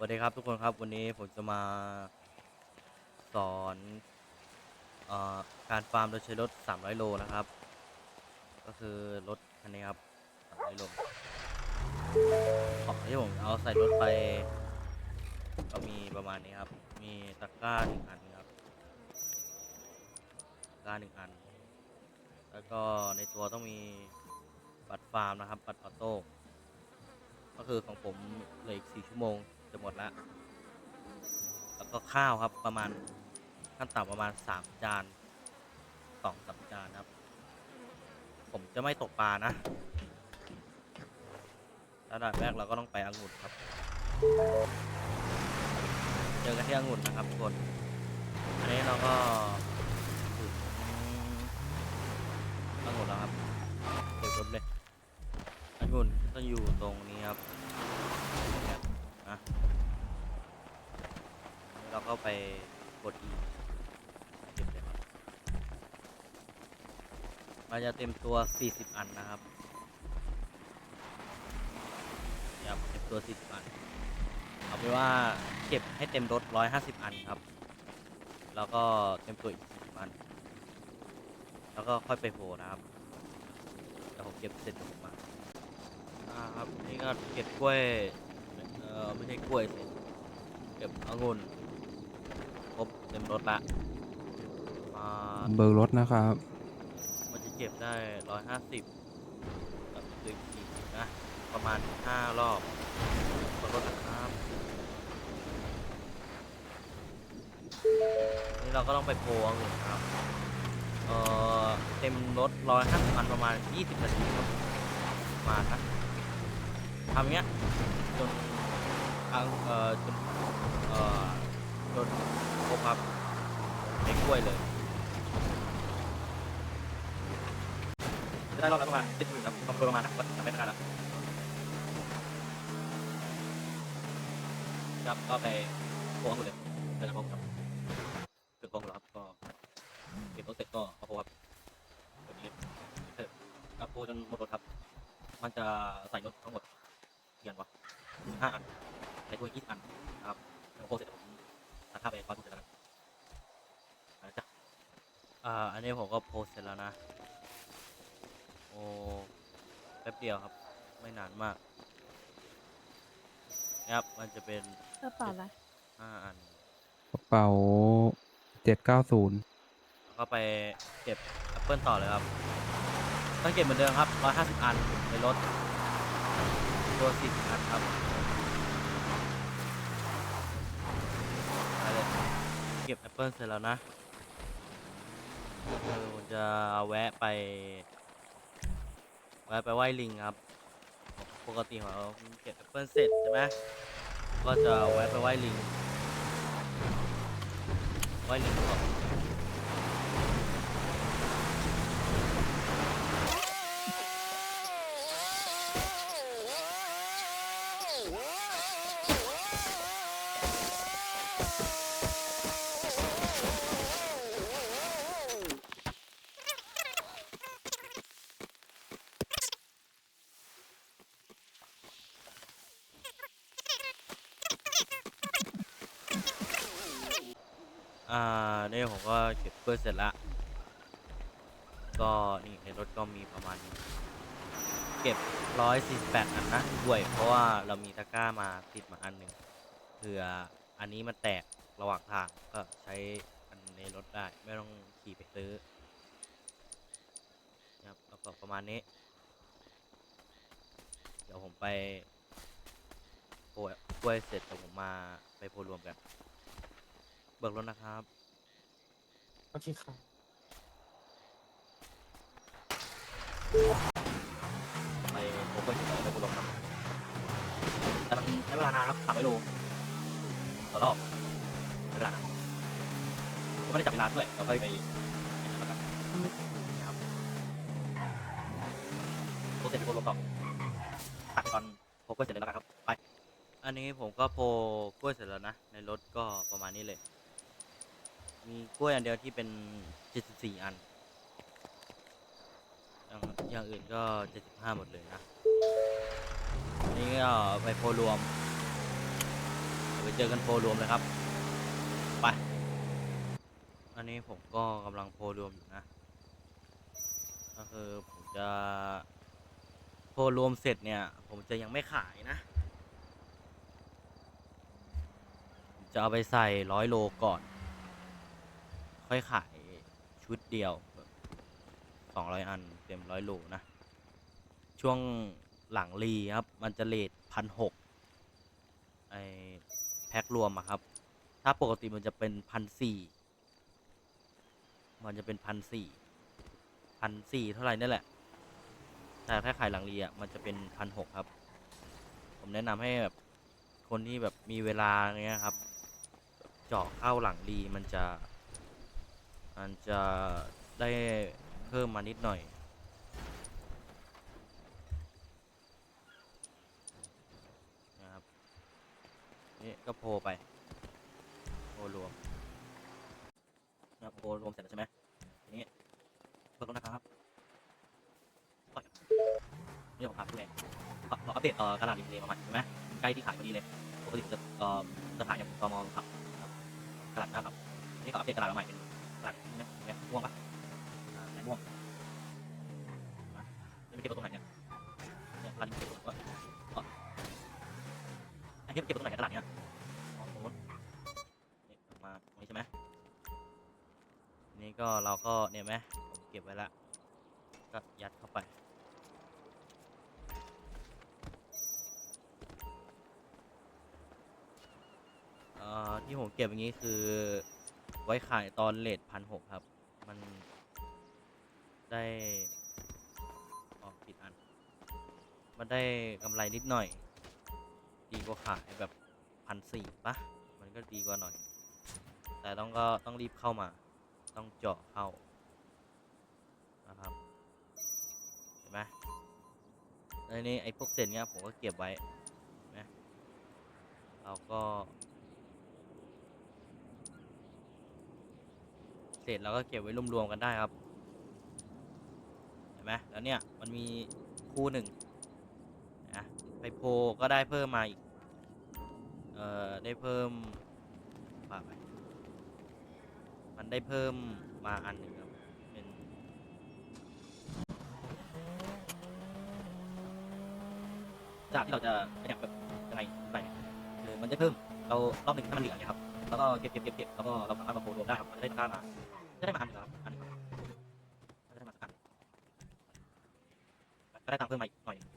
สวัสดีครับทุกคนครับวันนี้ผมจะมาสอนอการฟาร์มโดยใช้รถ 300 โลนะครับ ก็คือรถคันนี้ครับ 300 โลของที่ผมเอาใส่รถไป ก็มีประมาณนี้ครับ มีตะกร้าหนึ่งอันครับตะกร้าหนึ่งอัน แล้วก็ในตัวต้องมีบัตรฟาร์มนะครับ บัตรออโต้ก็คือของผมเหลืออีกสี่ชั่วโมง จะหมดแล้วแล้วก็ข้าวครับประมาณขั้นต่ำประมาณสามจานสองสามจานครับ ผมจะไม่ตกปลานะระดับแรกเราก็ต้องไปองุ่นครับ เจอกันที่องุ่นนะครับทุกคนอันนี้เราก็ถึงองุ่นแล้วครับเก็บรถเลยองุ่นจะอยู่ตรงนี้ครับนะ เราก็ไปกด E เก็บเลยครับมันจะเต็มตัว 40 อันนะครับอย่าเต็มตัว 40 อัน เอาไปนว่าเก็บให้เต็มรถ 150 อันครับ แล้วก็เต็มตัวอีก40อัน แล้วก็ค่อยไปโผล่นะครับเดี๋ยวผมเก็บเสร็จเดี๋ยวผมมาครับนี่ก็เก็บกล้วย เออไม่ใช่กล้วยสิเก็บองุ่น ต็มรถละอ่าเบอร์รถนะครับ มันจะเก็บได้ร้อยห้าสิบกับตึกสี่สิบนะ ประมาณห้ารอบขอรถนะครับนี่เราก็ต้องไปโพลองุ่นครับเอ่อเต็มรถร้อยห้าสิบอันประมาณยี่สิบนาทีครับประมาณนะทำอย่างเงี้ยจนอ่าเอ่อจนเอ่อจน ครบครับไม่กล้วยเลย จะได้รอบละประมาณเจ็ดหมื่นครับคำนวณประมาณนะวัดจำไม่ได้ละครับก็ไปโพสหมดเลยเดินโพสครับเกิดโพสหมดแล้วครับก็เก็บรถเสร็จก็เอาโพสครับแบบนี้ครับโพสจนหมดรถครับ มันจะใส่รถทั้งหมดเกี่ยนวะห้าอันในตัวยยี่สิบอันนะครับแล้วโพสเสร็จ ผมตัดค่าไปร้อยโพสเสร็จแล้วกันนะจ๊ะอ่า อันนี้ผมก็โพสเสร็จแล้วนะ โอ้แป๊บเดียวครับ ไม่นานมากนะครับ มันจะเป็นกระเป๋าอะไรห้าอัน กระเป๋าเจ็ดเก้าศูนย์แล้วก็ไปเก็บแอปเปิลต่อเลยครับ ต้องเก็บเหมือนเดิมครับร้อยห้าสิบอันในรถ ตัวสิบอันครับไปเลย เก็บแอปเปิลเสร็จแล้วนะคือผมจะแวะไป แวะไปไหว้ลิงครับ ปกติของเราเก็บแอปเปิลเสร็จใช่ไหมก็จะแวะไปไหว้ลิงไหว้ลิงก่อน อ่าเนี่ยผมก็เก็บกล้วยเสร็จละก็นี่ในรถก็มีประมาณนี้เก็บร้อยสี่แปดอันนะกล้วย เพราะว่าเรามีตะกร้ามาติดมาอันหนึ่งเผื่ออันนี้มันแตกระหว่างทางก็ใช้อันในรถได้ไม่ต้องขี่ไปซื้อนะครับแล้วก็ประมาณนี้ เดี๋ยวผมไปโปรยกล้วยเสร็จเดี๋ยวผมมาไปโพลรวมกัน เบิกรถนะครับ โอเคครับไปโอ้โหไปโพลรวมครับแต่มันใช้เวลานานครับสามร้อยโลต่อรอบใช้เวลานานผมไม่ได้จับเวลาด้วยเราค่อยไปไปนั่นแล้วกันนะครับโพลเสร็จไปโพลรวมต่อตัดไปตอนโพลกล้วยเสร็จเลยแล้วกันครับ ไป อันนี้ผมก็โพลกล้วยเสร็จแล้วนะ ในรถก็ประมาณนี้เลย มีกล้วยอันเดียวที่เป็น74อัน อย่างอย่างอื่นก็75หมดเลยนะอันนี้ก็ไปโพลรวมไปเจอกันโพลรวมเลยครับ ไป อันนี้ผมก็กำลังโพลรวมอยู่นะ ก็คือผมจะโพลรวมเสร็จเนี่ย ผมจะยังไม่ขายนะจะเอาไปใส่ร้อยโลก่อน ค่อยขายชุดเดียวสองร้อยอันเต็มร้อยโลนะ ช่วงหลังรีครับ มันจะเลทพันหกไอแพ็ครวมอะครับ ถ้าปกติมันจะเป็นพันสี่มันจะเป็นพันสี่พันสี่เท่าไหร่นี่แหละ แต่ถ้าขายหลังรีอะมันจะเป็นพันหกครับ ผมแนะนำให้แบบคนที่แบบมีเวลาอย่างเงี้ยครับ เจาะเข้าหลังรีมันจะ มันจะได้เพิ่มมานิดหน่อย นะครับ นี่ก็โพลไป โพลรวมนะโพลรวมเสร็จแล้วใช่ไหมนี้เปิดรถนะครับก่อนนี่ผมพาไปดูเองขออัปเดตเอ่อกระดาษรีวิวเลยประมาณใช่ไหมใกล้ที่ขายพอดีเลยปกติจะเอ่อจะขายอย่างตมครับครับกระดาษนะครับนี่ก็อัปเดตกระดาษมาใหม่เป็น กระดาษนี้นะเนี่ยม่วงปะไหนม่วงจะไม่เก็บไว้ตรงไหนเนี่ยเนี่ยระดาษนี้เก็บไว้ตรงไหนอ๋ออันนี้เก็บไว้ตรงไหนกระดาษเนี้ยอ๋อตรงนู้นนี่มาตรงนี้ใช่ไหมนี่ก็เราก็เนี่ยไหมผมเก็บไว้ละก็ยัดเข้าไปเอ่อที่ผมเก็บอย่างนี้คือ ไว้ขายตอนเลทพันหกครับ มัน ได้ออกผิดอัน มันได้กำไรนิดหน่อย ดีกว่าขายแบบพันสี่ปะมันก็ดีกว่าหน่อย แต่ต้องก็ต้องรีบเข้ามา ต้องเจาะเข้านะครับ เห็นไหมในนี้ไอ้พวกเศษเนี้ยผมก็เก็บไว้นไหมเราก็ เศ ษเราก็เก็บไว้รวมๆกันได้ครับ เห็นไหมแล้วเนี่ยมันมีคู่หนึ่งนะไปโพลก็ได้เพิ่มมาอีก เอ่อ ได้เพิ่มป่าไป มันได้เพิ่มมาอันหนึ่งครับ เป็น จากที่เราจะเนี่ยแบบยังไงไปคือมันจะเพิ่ม เรารอบหนึ่งถ้ามันเหลือเนี่ยครับ แล้วก็เก็บเก็บเก็บเก็บแล้วก็เราสามารถมาโพลรวมได้ครับมันได้ค่ามา จะได้มาอันหนึงครับอันหนึงจะได้มาสักอันก็ได้ตังค์เพิ่มมาอีกหน่อยหนึ่ง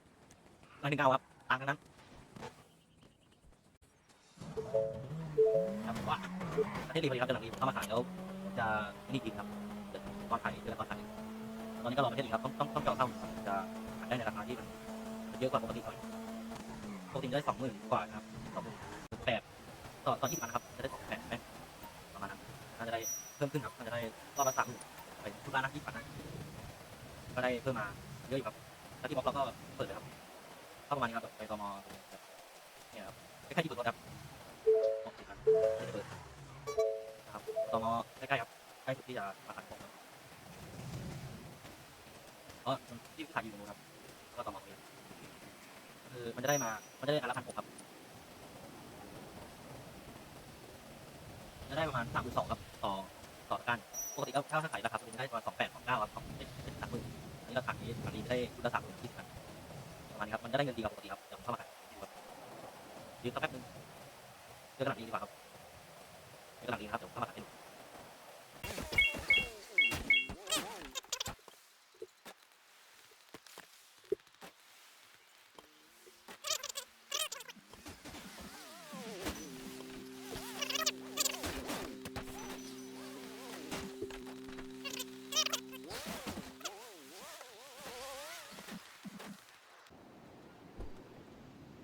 ร้อยหนึ่งเก้าครับตังค์นนั้นครับว่าประเทศรีพอดีครับจะหลังนี้เข้ามาขายแล้วจะนี่กินครับเดี๋ยวตอนขายเจอตอนขายตอนนี้ก็รอประเทศนี้ครับต้องต้องต้องเจาะเข้าจะขายได้ในราคาที่มันเยอะกว่าปกติหน่อยปกติจะได้สองหมื่นกว่านะครับสองหมื่นแปดต่อต่อยี่สิบอันครับจะได้สองแปด พิ่มขึ้นครับน่าจะได้รอบละสามหมื่นไปทุกร้านนะยี่สิบนะก็ได้เพิ่มมาเยอะอยู่ครับแล้วที่บล็อกเราก็เปิดเลยครับเข้าประมาณนี้ครับไปตมเนี่ยครับใกล้ๆที่เปิดรถครับออกสิครับไม่เปิดนะครับตมใกล้ๆครับใกล้สุดที่จะมาขายของครับเพราะที่ขายอยู่ตรงนู้นครับก็ตมตรงนี้คือมันจะได้มา มันจะได้อันละพันหกครับ จะได้ประมาณสามหมื่นสองครับต่อ ต่อกันปกติก็ถ้าขายราคาสูงได้ประมาณสองแปดสองเก้าครับสองเป็นสามหมื่นอันนี้ราคานี้ราคานี้ได้ชุดละสามหมื่นยี่สิบพันประมาณนี้ครับมันจะได้เงินดีกว่าปกติครับเดี๋ยวผมเข้ามาขายดีกว่ายืนสักแป๊บนึง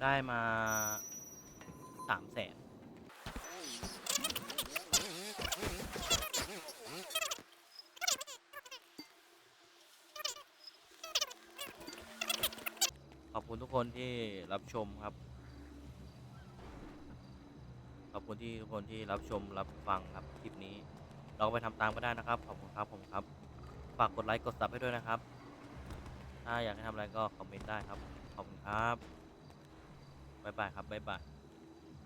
ได้มาสามแสนขอบคุณทุกคนที่รับชมครับ ขอบคุณที่ทุกคนที่รับชมรับฟังครับคลิปนี้เราไปทำตามก็ได้นะครับ ขอบคุณครับผมครับ ฝากกดไลค์กดซับให้ด้วยนะครับ ถ้าอยากให้ทำอะไรก็คอมเมนต์ได้ครับ ขอบคุณครับ บ๊ายบายครับบ๊ายบาย